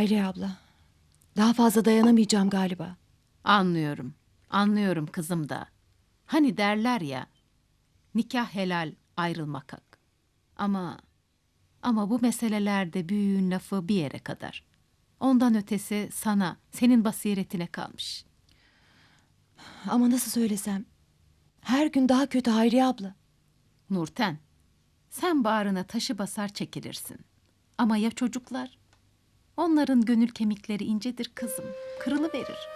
Hayriye abla. Daha fazla dayanamayacağım galiba. Anlıyorum. Anlıyorum kızım da. Hani derler ya. Nikah helal, ayrılmak hak. Ama ama bu meselelerde büyüğün lafı bir yere kadar. Ondan ötesi sana, senin basiretine kalmış. Ama nasıl söylesem. Her gün daha kötü Hayriye abla. Nurten, sen bağrına taşı basar çekilirsin. Ama ya çocuklar? Onların gönül kemikleri incedir kızım. Kırılı verir.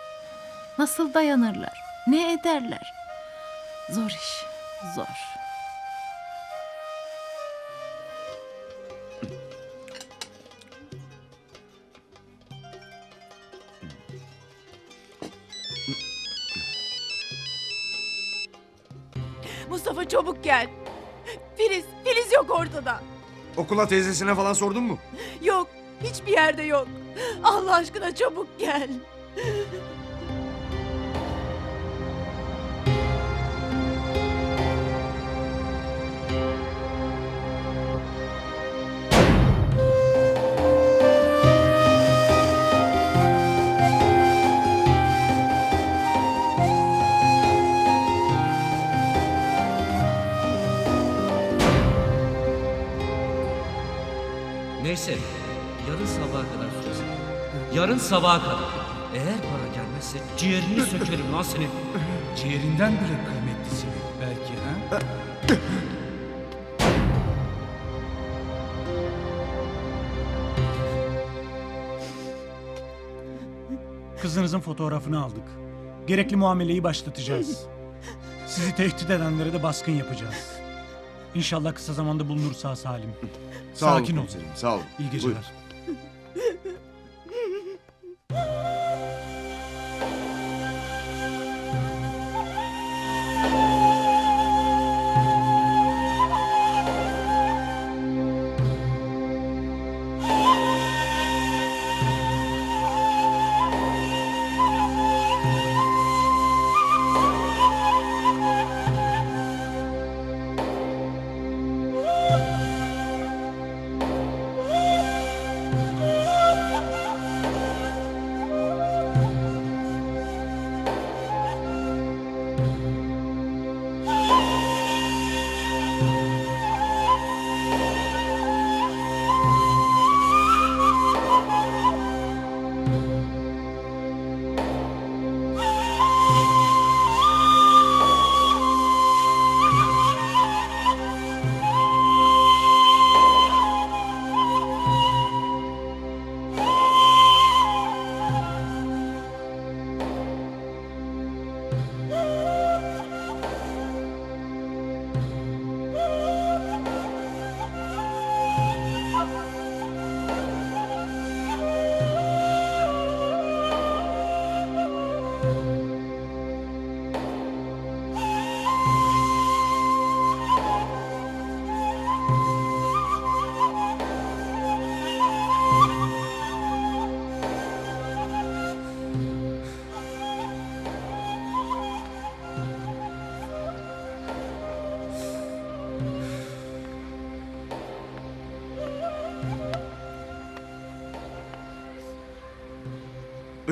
Nasıl dayanırlar? Ne ederler? Zor iş, zor. Mustafa çabuk gel. Filiz, Filiz yok ortada. Okula teyzesine falan sordun mu? Yok, hiçbir yerde yok. Allah aşkına çabuk gel. Neyse, yarın sabaha kadar süresin. Yarın sabaha kadar. Eğer para gelmezse ciğerini sökerim lan senin. Ciğerinden bile kıymetlisi belki ha? Kızınızın fotoğrafını aldık. Gerekli muameleyi başlatacağız. Sizi tehdit edenlere de baskın yapacağız. İnşallah kısa zamanda bulunur sağ salim. Sağ olun Sakin ol. komiserim, sağ olun. İyi geceler. Buyurun.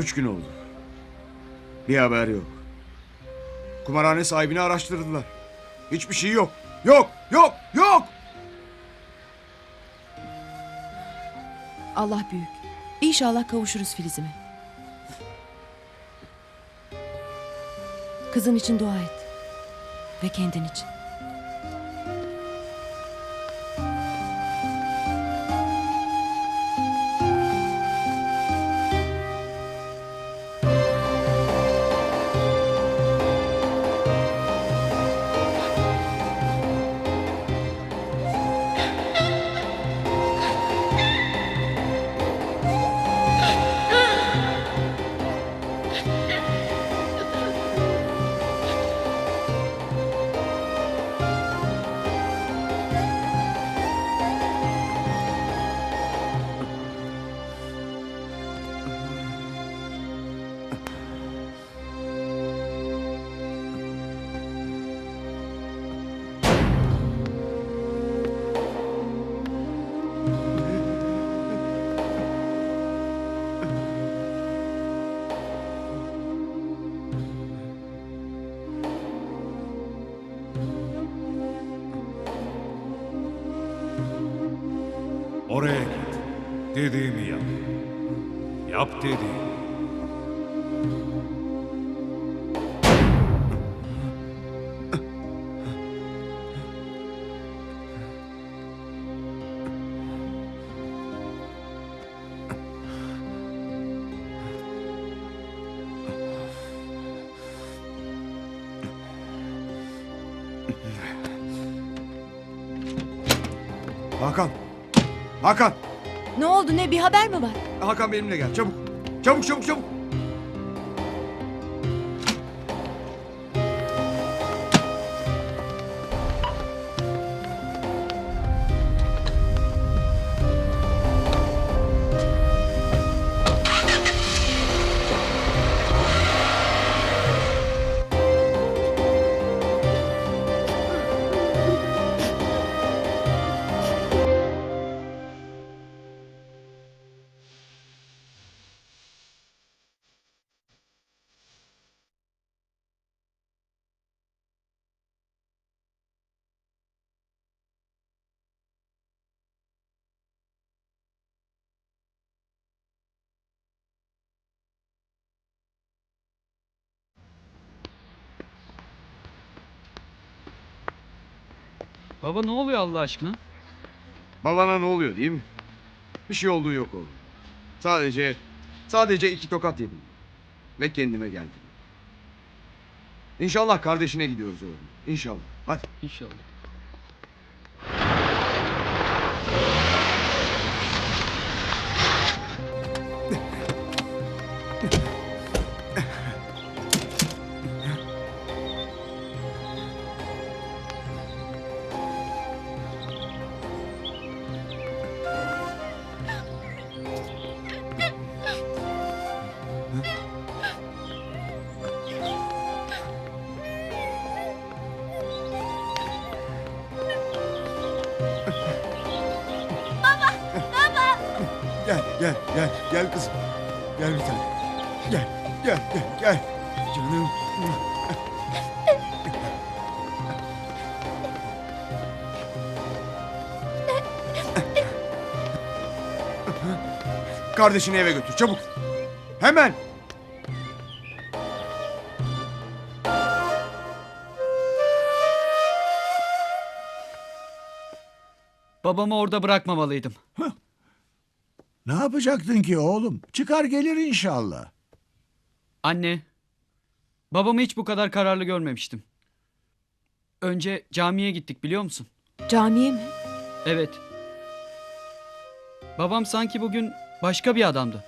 Üç gün oldu. Bir haber yok. Kumarhane sahibini araştırdılar. Hiçbir şey yok. Yok, yok, yok. Allah büyük. İnşallah kavuşuruz Filiz'ime. Kızın için dua et. Ve kendin için. Oraya git. Dediğimi yap. Yap dediğimi. Hakan. Hakan. Ne oldu ne bir haber mi var? Hakan benimle gel çabuk. Çabuk çabuk çabuk. Baba ne oluyor Allah aşkına? Babana ne oluyor değil mi? Bir şey olduğu yok oğlum. Sadece, sadece iki tokat yedim. Ve kendime geldim. İnşallah kardeşine gidiyoruz oğlum. İnşallah. Hadi. İnşallah. Gel, kızım. Gel bir tane. Gel, gel, gel, gel. Canım. Kardeşini eve götür, çabuk. Hemen. Babamı orada bırakmamalıydım. Ne yapacaktın ki oğlum? Çıkar gelir inşallah. Anne, babamı hiç bu kadar kararlı görmemiştim. Önce camiye gittik biliyor musun? Camiye mi? Evet. Babam sanki bugün başka bir adamdı.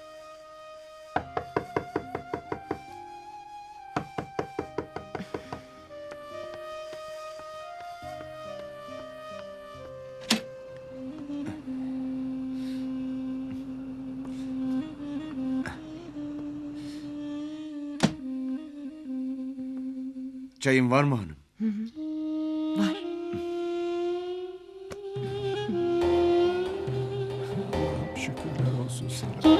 Çayın var mı hanım? Var. Şükürler olsun sana.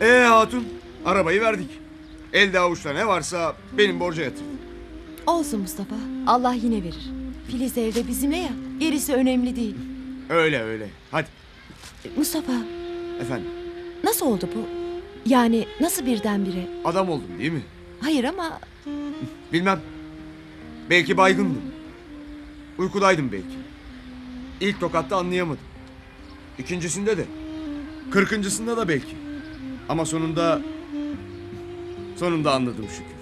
Ee hatun, arabayı verdik. Elde avuçta ne varsa benim borca yatır. Olsun Mustafa. Allah yine verir. Filiz evde bizimle ya. Gerisi önemli değil. Öyle öyle. Hadi E, Mustafa efendim. nasıl oldu bu? Yani nasıl birdenbire? Adam oldum değil mi? Hayır ama Bilmem. Belki baygındım. Uykudaydım belki. İlk tokatta anlayamadım. İkincisinde de. Kırkıncısında da belki. Ama sonunda... Sonunda anladım şükür.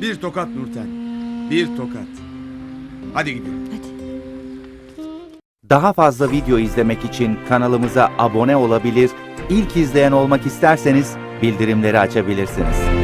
Bir tokat Nurten. Bir tokat. Hadi gidelim. hadi. Daha fazla video izlemek için kanalımıza abone olabilir, ilk izleyen olmak isterseniz bildirimleri açabilirsiniz.